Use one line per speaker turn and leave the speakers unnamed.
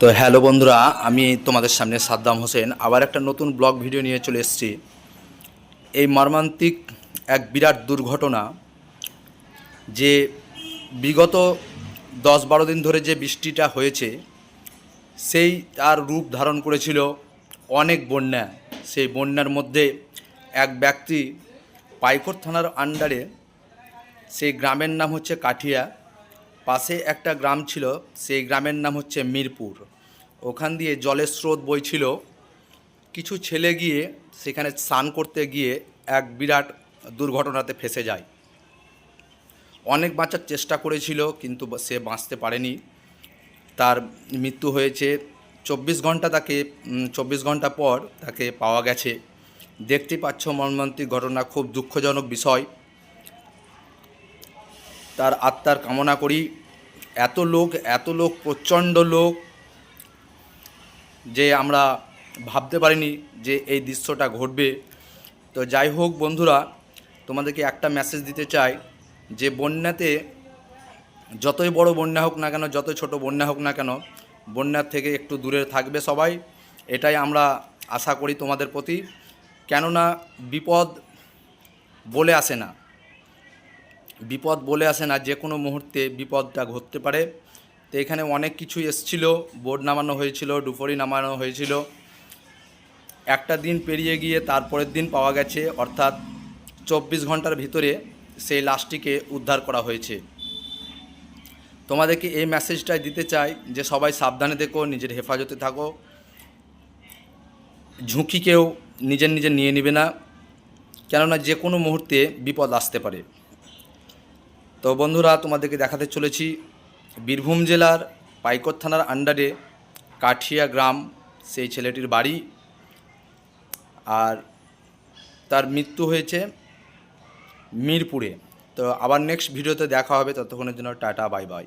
তো হ্যালো বন্ধুরা, আমি তোমাদের সামনে সাদ্দাম হোসেন। আবার একটা নতুন ব্লগ ভিডিও নিয়ে চলে এসেছি। এই মর্মান্তিক এক বিরাট দুর্ঘটনা যে বিগত দশ বারো দিন ধরে যে বৃষ্টিটা হয়েছে, সেই তার রূপ ধারণ করেছিল অনেক বন্যা। সেই বন্যার মধ্যে এক ব্যক্তি পাইকর থানার আন্ডারে সেই গ্রামের নাম হচ্ছে কাঠিয়া, পাশে একটা গ্রাম ছিল, সেই গ্রামের নাম হচ্ছে মিরপুর। ওখান দিয়ে জলের স্রোত বইছিল। কিছু ছেলে গিয়ে সেখানে স্নান করতে গিয়ে এক বিরাট দুর্ঘটনাতে ফেসে যায়। অনেক বাঁচার চেষ্টা করেছিল, কিন্তু সে বাঁচতে পারেনি। তার মৃত্যু হয়েছে, চব্বিশ ঘণ্টা তাকে চব্বিশ ঘণ্টা পর তাকে পাওয়া গেছে। দেখতে পাচ্ছ মর্মান্তিক ঘটনা, খুব দুঃখজনক বিষয়। তার আত্মার কামনা করি। এত লোক এত লোক, প্রচণ্ড লোক যে আমরা ভাবতে পারিনি যে এই দৃশ্যটা ঘটবে। তো যাই হোক বন্ধুরা, তোমাদেরকে একটা মেসেজ দিতে চাই যে বন্যাতে যতই বড় বন্যা হোক না কেন, যতই ছোট বন্যা হোক না কেন, বন্যার থেকে একটু দূরে থাকবে সবাই। এটাই আমরা আশা করি তোমাদের প্রতি। কেননা বিপদ বলে আসে না। বিপদ বলে আসে না যে কোনো মুহূর্তে বিপদটা ঘটতে পারে। তো এখানে অনেক কিছু এসছিল। বোর্ড নামানো হয়েছিল, ডুফরি নামানো হয়েছিল। একটা দিন পেরিয়ে গিয়ে তারপরের দিন পাওয়া গেছে। অর্থাৎ চব্বিশ ঘণ্টার ভিতরে সেই লাশটিকে উদ্ধার করা হয়েছে। তোমাদেরকে এই মেসেজটাই দিতে চাই যে সবাই সাবধানে দেখো, নিজের হেফাজতে থাকো। ঝুঁকি কেউ নিজের নিজের নিয়ে নেবে না, কেননা যে কোনো মুহূর্তে বিপদ আসতে পারে। তো বন্ধুরা, তোমাদেরকে দেখাতে চলেছি বীরভূম জেলার পাইকর থানার আন্ডারে কাঠিয়া গ্রাম, সেই ছেলেটির বাড়ি। আর তার মৃত্যু হয়েছে মিরপুরে। তো আবার নেক্সট ভিডিওতে দেখা হবে, ততক্ষণের জন্য টাটা বাই বাই